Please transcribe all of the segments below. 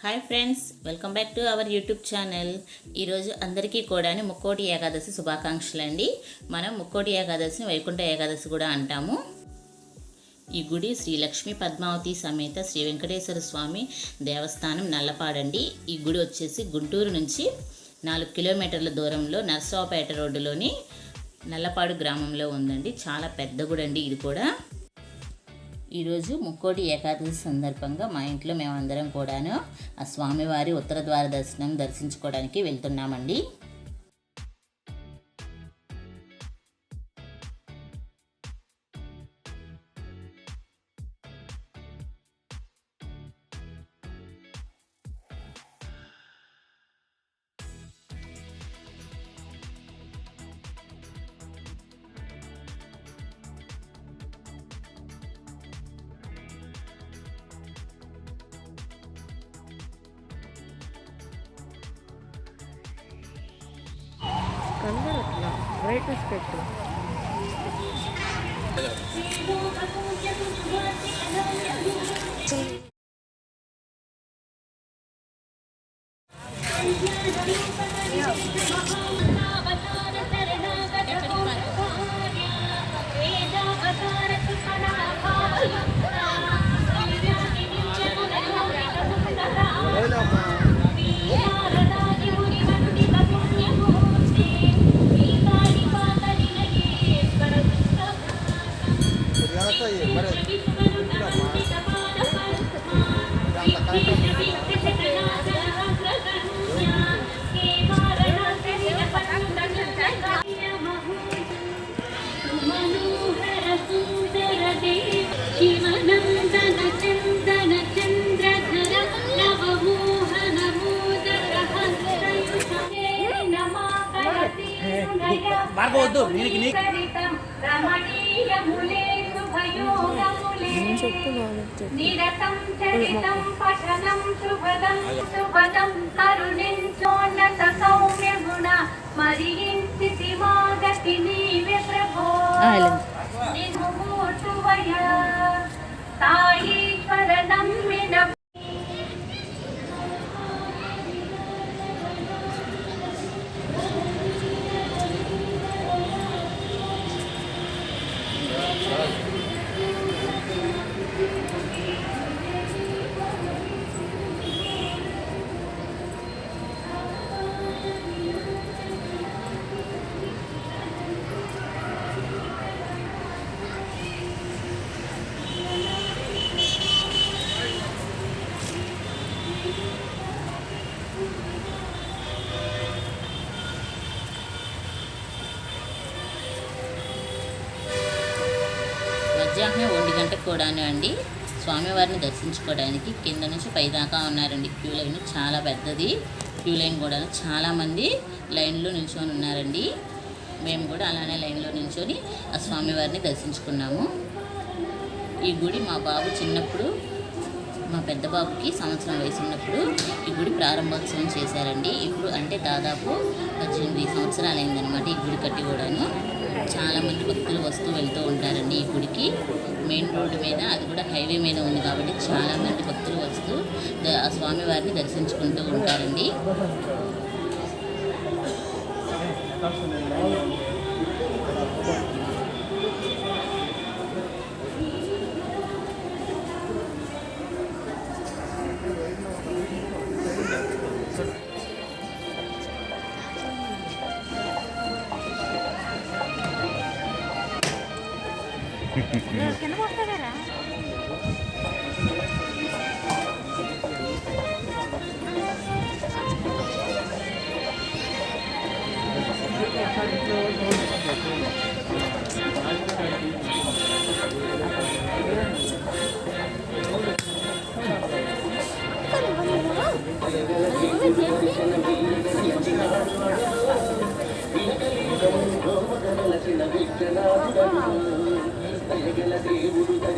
Hi friends welcome back to our YouTube channel. ఈరోజు అందరికీ కూడా ముక్కోటి ఏకాదశి శుభాకాంక్షలు అండి మనం ముక్కోటి ఏకాదశిని వైకుంఠ ఏకాదశి కూడా అంటాము. ఈ గుడి శ్రీ లక్ష్మీ పద్మావతి సమేత శ్రీ వెంకటేశ్వర స్వామి దేవస్థానం నల్లపాడండి. ఈ గుడి వచ్చేసి గుంటూరు నుంచి నాలుగు కిలోమీటర్ల దూరంలో నర్సరావుపేట రోడ్డులోని నల్లపాడు గ్రామంలో ఉందండి. చాలా పెద్ద గుడి అండి ఇది కూడా. ఈరోజు ముక్కోటి ఏకాదశి సందర్భంగా మా ఇంట్లో మేమందరం కూడాను ఆ స్వామివారి ఉత్తర ద్వార దర్శనం దర్శించుకోవడానికి వెళ్తున్నామండి. కనబడట్లా బ్రైట్నెస్ పెట్టు శివనందన చందన చంద్రధర నవమోహన మార్గవద్దు నీకు నీ చెప్పు నాన్న చెప్పు నిరతం చరితం పఠనం శుభదం శుభదం కరుణించోన్నత సౌమ్య గుణ మరించి మాగతి నీవే ప్రభో. నిర్ముమూర్తువయ తాయీశ్వర నమ్మిన గంటకు కూడాను అండి. స్వామివారిని దర్శించుకోవడానికి కింద నుంచి పైదాకా ఉన్నారండి. క్యూ లైన్ చాలా పెద్దది. క్యూ లైన్ కూడా చాలామంది లైన్లో నిల్చొని ఉన్నారండి. మేము కూడా అలానే లైన్లో నిల్చొని ఆ స్వామివారిని దర్శించుకున్నాము. ఈ గుడి మా బాబు చిన్నప్పుడు మా పెద్ద బాబుకి సంవత్సరం వయసు ఉన్నప్పుడు ఈ గుడి ప్రారంభోత్సవం చేశారండి. ఇప్పుడు అంటే దాదాపు పద్దెనిమిది సంవత్సరాలు అయిందనమాట ఈ గుడి కట్టి కూడాను. చాలామంది భక్తులు వస్తూ వెళ్తూ ఉంటారండి ఈ గుడికి. మెయిన్ రోడ్డు మీద అది కూడా హైవే మీద ఉంది కాబట్టి చాలామంది భక్తులు వస్తూ ఆ స్వామివారిని దర్శించుకుంటూ ఉంటారండి.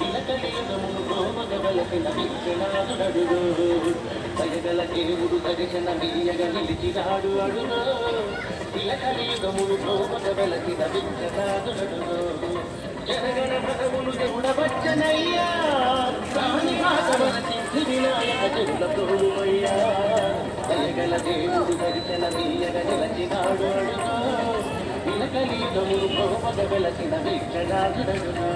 ఇలకలీనముతో దేవుడు దర్శన మీయగ నిలిచినాడు అడుగో ఇలకలీనముతో మగవలసిన విక్షణాదుడడుగో జనగణ మనములు దేవుడవచ్చనయ్యా ప్రాణి మాతవన సిద్ధి వినాయక చెవుల తోడుమయ్యా దయగల దేవుడు దర్శన మీయగ నిలచినాడు అడుగో ఇలకలీనములు మగ వెలసిన వీక్షణాదుడడుగో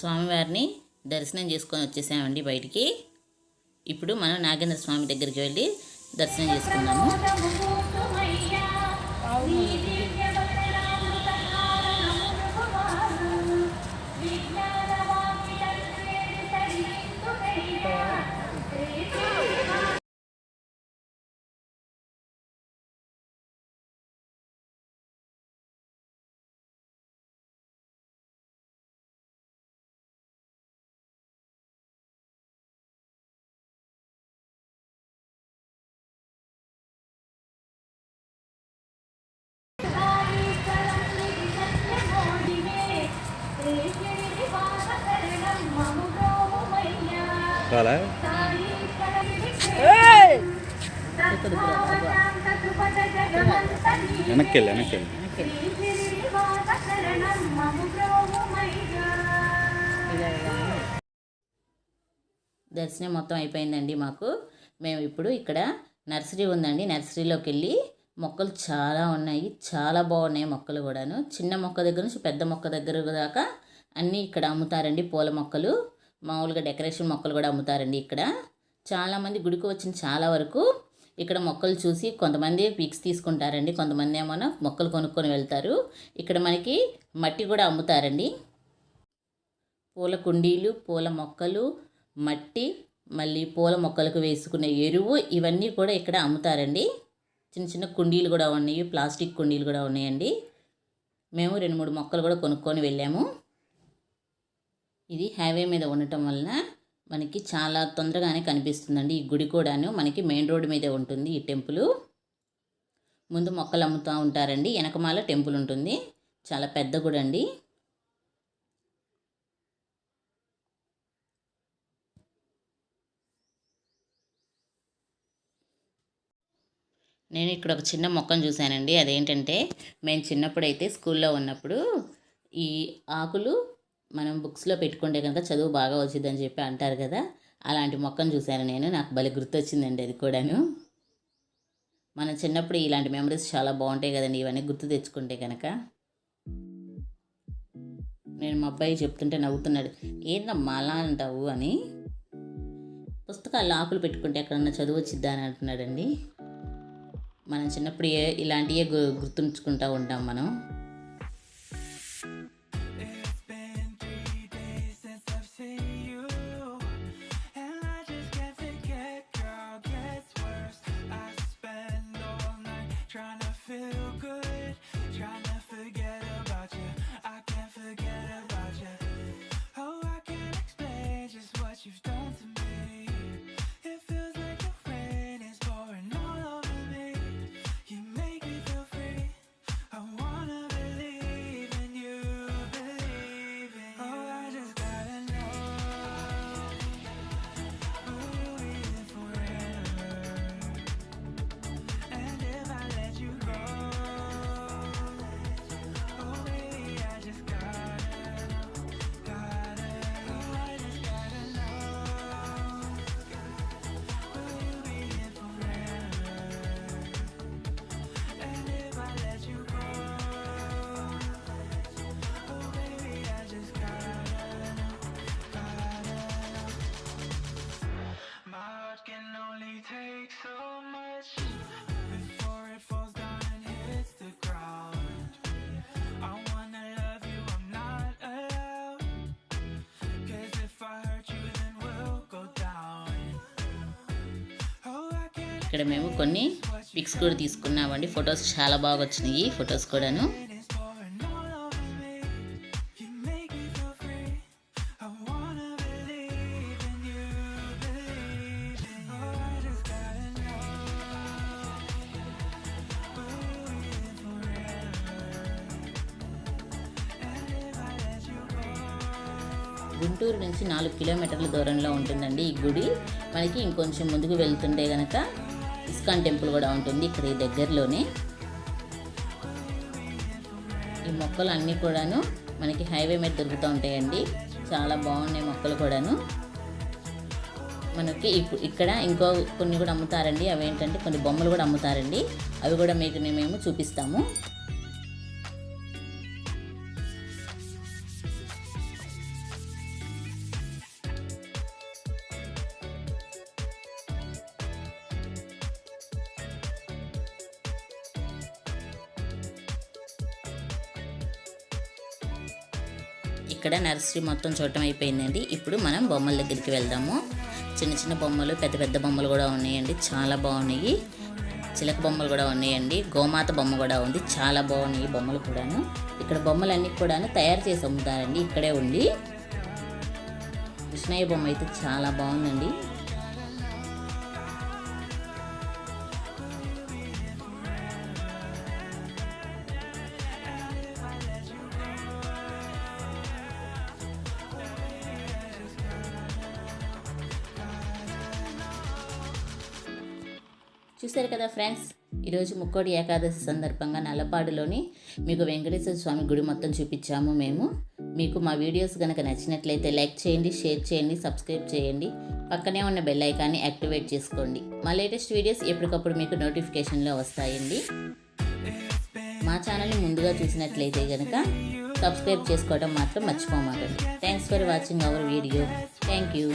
స్వామివారిని దర్శనం చేసుకొని వచ్చేసామండి బయటికి. ఇప్పుడు మనం నాగేంద్ర స్వామి దగ్గరికి వెళ్ళి దర్శనం చేసుకున్నాము చాలా వెనక్కి వెళ్ళి వెనక్కి వెళ్ళి దర్శనం మొత్తం అయిపోయిందండి మాకు. మేము ఇప్పుడు ఇక్కడ నర్సరీ ఉందండి. నర్సరీలోకి వెళ్ళి మొక్కలు చాలా ఉన్నాయి. చాలా బాగున్నాయి మొక్కలు కూడాను. చిన్న మొక్క దగ్గర నుంచి పెద్ద మొక్క దగ్గర దాకా అన్నీ ఇక్కడ అమ్ముతారండి పూల మొక్కలు. మామూలుగా డెకరేషన్ మొక్కలు కూడా అమ్ముతారండి ఇక్కడ. చాలామంది గుడికి వచ్చిన చాలా వరకు ఇక్కడ మొక్కలు చూసి కొంతమంది పిక్స్ తీసుకుంటారండి. కొంతమంది ఏమో మొక్కలు కొనుక్కొని వెళ్తారు. ఇక్కడ మనకి మట్టి కూడా అమ్ముతారండి. పూల కుండీలు పూల మొక్కలు మట్టి మళ్ళీ పూల మొక్కలకు వేసుకునే ఎరువు ఇవన్నీ కూడా ఇక్కడ అమ్ముతారండి. చిన్న చిన్న కుండీలు కూడా ఉన్నాయి. ప్లాస్టిక్ కుండీలు కూడా ఉన్నాయండి. మేము రెండు మూడు మొక్కలు కూడా కొనుక్కొని వెళ్ళాము. ఇది హైవే మీద ఉండటం వలన మనకి చాలా తొందరగానే కనిపిస్తుందండి. ఈ గుడి కూడాను మనకి మెయిన్ రోడ్డు మీదే ఉంటుంది ఈ టెంపుల్. ముందు మొక్కలు అమ్ముతూ ఉంటారండి. వెనకమాల టెంపుల్ ఉంటుంది. చాలా పెద్ద గుడి అండి. నేను ఇక్కడ ఒక చిన్న మొక్కను చూశానండి. అదేంటంటే మేము చిన్నప్పుడైతే స్కూల్లో ఉన్నప్పుడు ఈ ఆకులు మనం బుక్స్లో పెట్టుకుంటే కనుక చదువు బాగా వచ్చిందని చెప్పి అంటారు కదా అలాంటి మొక్కను చూశాను నేను. నాకు భలే గుర్తొచ్చిందండి అది కూడాను. మన చిన్నప్పుడు ఇలాంటి మెమరీస్ చాలా బాగుంటాయి కదండి ఇవన్నీ గుర్తు తెచ్చుకుంటే కనుక. నేను మా అబ్బాయి చెప్తుంటే నవ్వుతున్నాడు ఏందమ్మా అలా అంటావు? అని. పుస్తకాలు ఆకులు పెట్టుకుంటే ఎక్కడన్నా చదువు వచ్చిద్దా అని అంటున్నాడండి. మనం చిన్నప్పుడు ఏ ఇలాంటివే గు గుర్తుంచుకుంటూ ఉంటాం మనం. ఇక్కడ మేము కొన్ని పిక్స్ కూడా తీసుకున్నామండి. ఫొటోస్ చాలా బాగా వచ్చినాయి ఫొటోస్ కూడాను. గుంటూరు నుంచి నాలుగు కిలోమీటర్ల దూరంలో ఉంటుందండి ఈ గుడి. మనకి ఇంకొంచెం ముందుకు వెళ్తుంటే కనుక ఇస్కాన్ టెంపుల్ కూడా ఉంటుంది ఇక్కడ ఈ దగ్గరలోనే. ఈ మొక్కలు అన్నీ కూడాను మనకి హైవే మీద దొరుకుతూ ఉంటాయండి. చాలా బాగున్నాయి మొక్కలు కూడాను. మనకి ఇప్పుడు ఇక్కడ ఇంకో కొన్ని కూడా అమ్ముతారండి. అవి ఏంటంటే కొన్ని బొమ్మలు కూడా అమ్ముతారండి. అవి కూడా మీకు మేము చూపిస్తాము. ఇక్కడ నర్సరీ మొత్తం చూడటం అయిపోయిందండి. ఇప్పుడు మనం బొమ్మల దగ్గరికి వెళ్దాము. చిన్న చిన్న బొమ్మలు పెద్ద పెద్ద బొమ్మలు కూడా ఉన్నాయండి. చాలా బాగున్నాయి. చిలక బొమ్మలు కూడా ఉన్నాయండి. గోమాత బొమ్మ కూడా ఉంది. చాలా బాగున్నాయి బొమ్మలు కూడాను. ఇక్కడ బొమ్మలన్నీ కూడాను తయారు చేసి అమ్ముతారండి. ఇక్కడే ఉండి కృష్ణయ్య బొమ్మ అయితే చాలా బాగుందండి. చూశారు కదా ఫ్రెండ్స్? ఈరోజు ముక్కోడి ఏకాదశి సందర్భంగా నల్లపాడులోని మీకు వెంకటేశ్వర స్వామి గుడి మొత్తం చూపించాము మేము. మీకు మా వీడియోస్ కనుక నచ్చినట్లయితే లైక్ చేయండి షేర్ చేయండి సబ్స్క్రైబ్ చేయండి. పక్కనే ఉన్న బెల్ ఐకాన్ని యాక్టివేట్ చేసుకోండి. మా లేటెస్ట్ వీడియోస్ ఎప్పటికప్పుడు మీకు నోటిఫికేషన్లో వస్తాయండి. మా ఛానల్ని ముందుగా చూసినట్లయితే కనుక సబ్స్క్రైబ్ చేసుకోవడం మాత్రం మర్చిపోమాకండి. Thanks for watching our video thank you